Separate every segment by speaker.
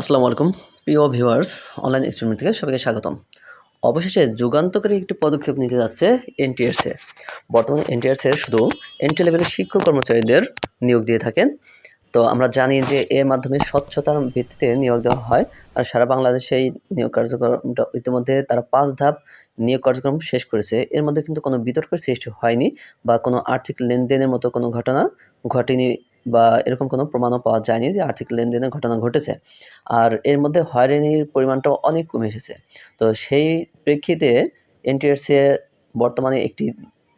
Speaker 1: আসসালামু আলাইকুম। প্রিয় ভিউয়ার্স অনলাইন এক্সপেরিমেন্ট থেকে সবাইকে স্বাগতম। অবশেষে যুগান্তকারী একটি পদক্ষেপ নিতে যাচ্ছে এনটিএসএ বর্তমানে এনটিএসএ শুধু এনটি লেভেলের শিক্ষক কর্মচারীদের নিয়োগ দিয়ে থাকেন। তো আমরা জানি যে এর মাধ্যমে স্বচ্ছতার ভিত্তিতে নিয়োগ দেওয়া হয়। আর সারা বাংলাদেশে এই নিয়োগ কার্যক্রমটা ইতিমধ্যে তারা পাঁচ ধাপ নিয়োগ কার্যক্রম শেষ করেছে। এর মধ্যে কিন্তু কোনো বিতর্কের সৃষ্টি হয়নি বা কোনো আর্থিক লেনদেনের মতো কোনো ঘটনা ঘটেনি বা এরকম কোনো প্রমাণও পাওয়া যায়নি যে আর্থিক লেনদেনের ঘটনা ঘটেছে। আর এর মধ্যে হয়রানির পরিমাণটাও অনেক কমে এসেছে। তো সেই প্রেক্ষিতে এনটিআরসি বর্তমানে একটি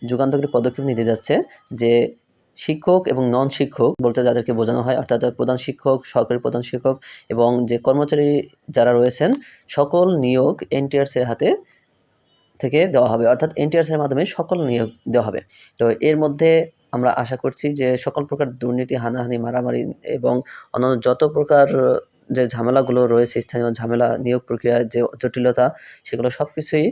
Speaker 1: যুগান্তকারী পদক্ষেপ নিতে যাচ্ছে যে শিক্ষক এবং নন শিক্ষক বলতে যাদেরকে বোঝানো হয়, অর্থাৎ প্রধান শিক্ষক, সহকারী প্রধান শিক্ষক এবং যে কর্মচারী যারা রয়েছেন, সকল নিয়োগ এনটিআরসির হাতে থেকে দেওয়া হবে। অর্থাৎ এনটিআরসির মাধ্যমে সকল নিয়োগ দেওয়া হবে। তো এর মধ্যে আমরা আশা করছি যে সকল প্রকার দুর্নীতি, হানাহানি, মারামারি এবং অন্যান্য যত প্রকার যে ঝামেলাগুলো রয়েছে, স্থানীয় ঝামেলা নিয়োগ প্রক্রিয়ার যে জটিলতা, সেগুলো সব কিছুই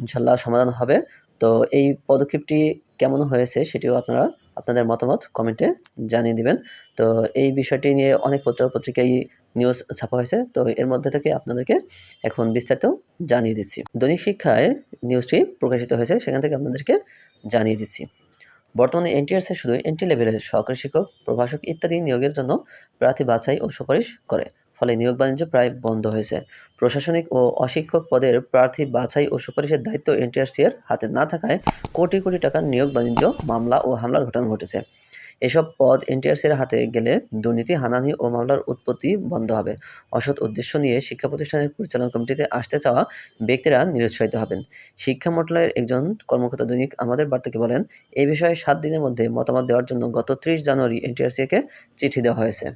Speaker 1: ইনশাল্লাহ সমাধান হবে। তো এই পদক্ষেপটি কেমন হয়েছে সেটিও আপনারা আপনাদের মতামত কমেন্টে জানিয়ে দিবেন। তো এই বিষয়টি নিয়ে অনেক পত্র পত্রিকায় নিউজ ছাপা হয়েছে। তো এর মধ্যে থেকে আপনাদেরকে এখন বিস্তারিত জানিয়ে দিচ্ছি। দৈনিক শিক্ষায় নিউজটি প্রকাশিত হয়েছে, সেখান থেকে আপনাদেরকে জানিয়ে দিচ্ছি। বর্তমানে এনটিআরসি শুধু এন্ট্রি লেভেলের সহকারী শিক্ষক, প্রভাষক ইত্যাদি নিয়োগের জন্য প্রার্থী বাছাই ও সুপারিশ করে। ফলে নিয়োগ বাণিজ্য প্রায় বন্ধ হয়েছে। প্রশাসনিক ও অশিক্ষক পদের প্রার্থী বাছাই ও সুপারিশের দায়িত্ব এনটিআরসি এর হাতে না থাকায় কোটি কোটি টাকার নিয়োগ বাণিজ্য মামলা ও হামলার ঘটনা ঘটেছে। এসব পদ এনটিআরসির হাতে গেলে দুর্নীতি হানানি ও মামলার উৎপত্তি বন্ধ হবে। অসৎ উদ্দেশ্য নিয়ে শিক্ষা প্রতিষ্ঠানের পরিচালনা কমিটিতে আসতে চাওয়া ব্যক্তিরা নিরুৎসাহিত হবেন। শিক্ষা মন্ত্রণালয়ের একজন কর্মকর্তা দৈনিক আমাদের বার্তাকে বলেন এই বিষয়ে সাত দিনের মধ্যে মতামত দেওয়ার জন্য গত ত্রিশ জানুয়ারি এনটিআরসিকে চিঠি দেওয়া হয়েছে।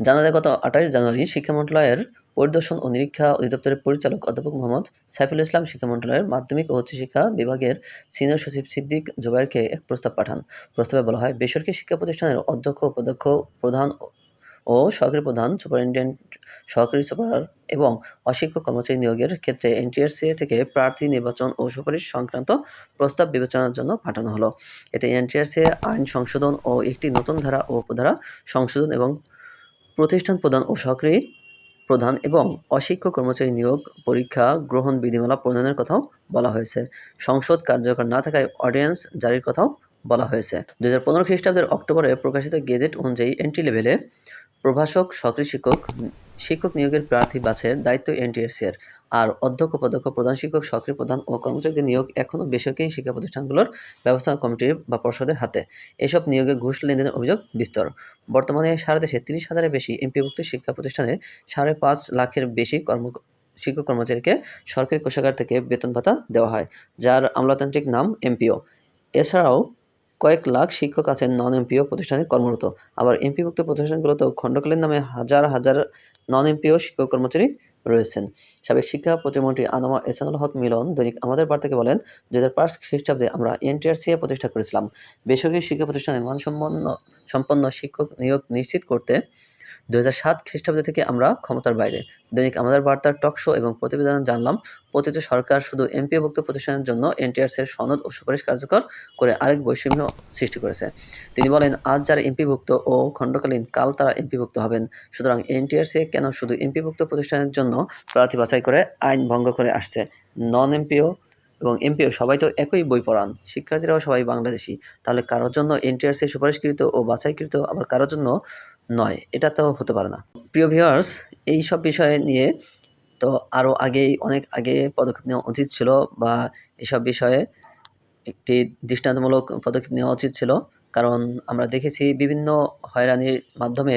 Speaker 1: জানা যায় গত আঠাশ জানুয়ারি শিক্ষা মন্ত্রণালয়ের পরিদর্শন ও নিরীক্ষা অধিদপ্তরের পরিচালক অধ্যাপক মোহাম্মদ সাইফুল ইসলাম শিক্ষা মন্ত্রণালয়ের মাধ্যমিক ও উচ্চশিক্ষা বিভাগের সিনিয়র সচিব সিদ্দিক জোবাইরকে এক প্রস্তাব পাঠান। প্রস্তাবে বলা হয়, বেসরকারি শিক্ষা প্রতিষ্ঠানের অধ্যক্ষ, উপাধ্যক্ষ, প্রধান ও সহকারী প্রধান, সুপারিনটেন্ডেন্ট, সহকারী সুপার এবং অশিক্ষক কর্মচারী নিয়োগের ক্ষেত্রে এনটিআরসি থেকে প্রার্থী নির্বাচন ও সুপারিশ সংক্রান্ত প্রস্তাব বিবেচনার জন্য পাঠানো হলো। এতে এনটিআরসি আইন সংশোধন ও একটি নতুন ধারা ও উপধারা সংশোধন এবং প্রতিষ্ঠান প্রদান ও সহকারী প্রধান এবং অশিক্ষক কর্মচারী নিয়োগ পরীক্ষা গ্রহণ বিধিমালা প্রণয়নের কথাও বলা হয়েছে। সংসদ কার্যকর না থাকায় অডিয়েন্স জারির কথাও বলা হয়েছে। দু হাজার পনেরো খ্রিস্টাব্দের অক্টোবরে প্রকাশিত গেজেট অনুযায়ী এন্ট্রি লেভেলে প্রভাষক, সক্রিয় শিক্ষক শিক্ষক নিয়োগের প্রার্থী বাছের দায়িত্ব এনটিএসির আর অধ্যক্ষ পদক্ষ প্রধান শিক্ষক, সক্রিয় প্রধান ও কর্মচারীদের নিয়োগ এখনও বেসরকারি শিক্ষা প্রতিষ্ঠানগুলোর ব্যবস্থাপনা কমিটির বা পর্ষদের হাতে। এসব নিয়োগে ঘুষ লেনদেনের অভিযোগ বিস্তর। বর্তমানে সারা দেশে তিরিশ হাজারের বেশি এমপিভুক্ত শিক্ষা প্রতিষ্ঠানে সাড়ে পাঁচ লাখের বেশি কর্ম, শিক্ষক কর্মচারীকে সরকারি কোষাগার থেকে বেতন ভাতা দেওয়া হয়, যার আমলাতান্ত্রিক নাম এমপিও। এছাড়াও কয়েক লাখ শিক্ষক আছেন নন এমপিও প্রতিষ্ঠানে কর্মরত। আবার এমপিভুক্ত প্রতিষ্ঠানগুলোতেও খণ্ডকালীন নামে হাজার হাজার নন এমপিও শিক্ষক কর্মচারী রয়েছেন। সাবেক শিক্ষা প্রতিমন্ত্রী আনামা এসানুল হক মিলন দৈনিক আমাদের বার্তাকে বলেন দু হাজার পাঁচ খ্রিস্টাব্দে আমরা এনটিআরসিএ প্রতিষ্ঠা করেছিলাম। বেসরকারি শিক্ষা প্রতিষ্ঠানে মানসম্পন্ন, সম্পন্ন শিক্ষক নিয়োগ নিশ্চিত করতে দু সাত খ্রিস্টাব্দ থেকে আমরা ক্ষমতার বাইরে। দৈনিক আমাদের বার্তার টক শো এবং প্রতিবেদন জানলাম পতিত সরকার শুধু এমপিভুক্ত প্রতিষ্ঠানের জন্য এনটিআরসির সনদ ও সুপারিশ কার্যকর করে আরেক বৈষম্য সৃষ্টি করেছে। তিনি বলেন, আজ যারা এমপিভুক্ত ও খণ্ডকালীন, কাল তারা এমপিভুক্ত হবেন। সুতরাং এনটিআরসি কেন শুধু এমপিভুক্ত প্রতিষ্ঠানের জন্য প্রার্থী বাছাই করে আইন ভঙ্গ করে আসছে? নন এমপিও এবং এমপিও সবাই তো একই বই পড়ান। শিক্ষার্থীরাও সবাই বাংলাদেশি। তাহলে কারোর জন্য এনটিআরসি সুপারিশকৃত ও বাছাইকৃত আবার কারোর জন্য নয়, এটা তো হতে পারে না। প্রিয় ভিউয়ার্স এই সব বিষয়ে নিয়ে তো আরও আগেই, অনেক আগে পদক্ষেপ নেওয়া উচিত ছিল বা এসব বিষয়ে একটি দৃষ্টান্তমূলক পদক্ষেপ নেওয়া উচিত ছিল। কারণ আমরা দেখেছি বিভিন্ন হয়রানির মাধ্যমে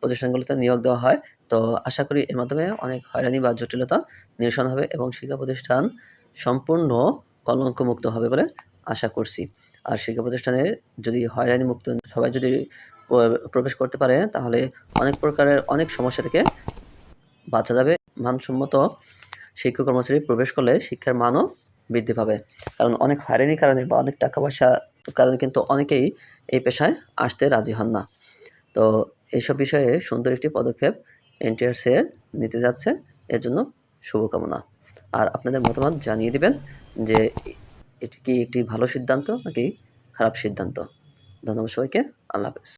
Speaker 1: প্রতিষ্ঠানগুলোতে নিয়োগ দেওয়া হয়। তো আশা করি এর মাধ্যমে অনেক হয়রানি বা জটিলতা নিরসন হবে এবং শিক্ষা প্রতিষ্ঠান সম্পূর্ণ কলঙ্কমুক্ত হবে বলে আশা করছি। আর শিক্ষা প্রতিষ্ঠানে যদি হয়রানি মুক্ত সবাই যদি প্রবেশ করতে পারে, তাহলে অনেক প্রকারের অনেক সমস্যা থেকে বাঁচা যাবে। মানসম্মত শিক্ষক কর্মচারী প্রবেশ করলে শিক্ষার মানও বৃদ্ধি পাবে। কারণ অনেক হয়রানির কারণে বা অনেক টাকা পয়সা কারণে কিন্তু অনেকেই এই পেশায় আসতে রাজি হন না। তো এইসব বিষয়ে সুন্দর একটি পদক্ষেপ এনটিআরসি নিতে যাচ্ছে। এর জন্য শুভকামনা। আর আপনাদের মতামত জানিয়ে দিবেন যে এটি কি একটি ভালো সিদ্ধান্ত নাকি খারাপ সিদ্ধান্ত। ধন্যবাদ সবাইকে। আল্লাহ হাফেজ।